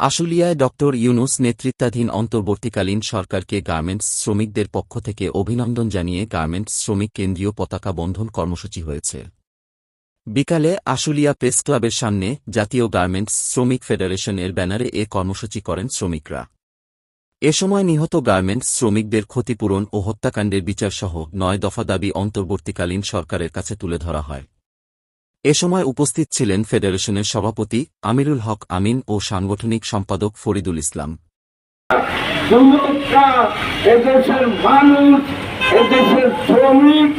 আশুলিয়ায় doctor Yunus নেতৃত্বাধীন অন্তর্বর্তীকালীন সরকারকে গার্মেন্টস শ্রমিকদের পক্ষ থেকে অভিনন্দন জানিয়ে গার্মেন্টস শ্রমিক কেন্দ্রীয় পতাকা বন্ধন কর্মসূচি হয়েছে। বিকালে আশুলিয়া প্রেস ক্লাবের সামনে জাতীয় গার্মেন্টস শ্রমিক ফেডারেশনের ব্যানারে এ কর্মসূচি করেন শ্রমিকরা। এ সময় নিহত গার্মেন্টস শ্রমিকদের ক্ষতিপূরণ ও হত্যাকাণ্ডের বিচারসহ নয় দফা দাবি অন্তর্বর্তীকালীন সরকারের কাছে তুলে ধরা হয়। এ সময় উপস্থিত ছিলেন ফেডারেশনের সভাপতি আমিরুল হক আমিন ও সাংগঠনিক সম্পাদক ফরিদুল ইসলাম। এদেশের মানুষ, এদেশের শ্রমিক,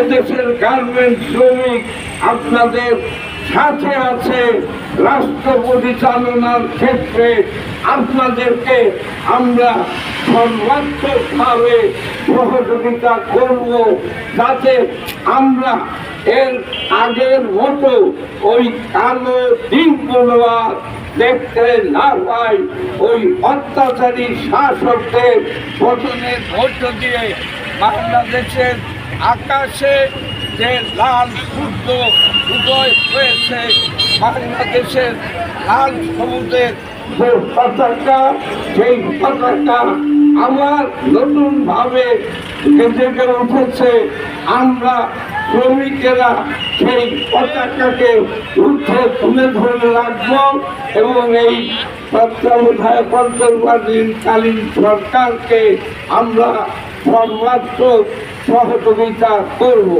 এদেশের গার্মেন্ট শ্রমিক, আপনাদের সাথে আছে রাষ্ট্র পরিচালনার ক্ষেত্রে আপনাদেরকে আমরা সর্বাত্মকভাবে সহযোগিতা করব যাতে আমরা এর আগের মতো ওই কালো দিনগুলো দেখতে না পাই। ওই অত্যাচারী শাসকদের পতনের মধ্য দিয়ে বাংলাদেশের আকাশে যে লাল সূর্য উদয় হয়েছে বাংলাদেশের লাল সমুদ্রের যে পতাকা, সেই পতাকা আমার নতুন ভাবে জেগে উঠেছে। আমরা শ্রমিকেরা সেই পতাকাকে উঠে তুলে ধরে রাখব এবং এই তত্ত্বাবধায়ক অন্তর্বাদীকালীন সরকারকে আমরা সর্বাত্মক সহযোগিতা করব।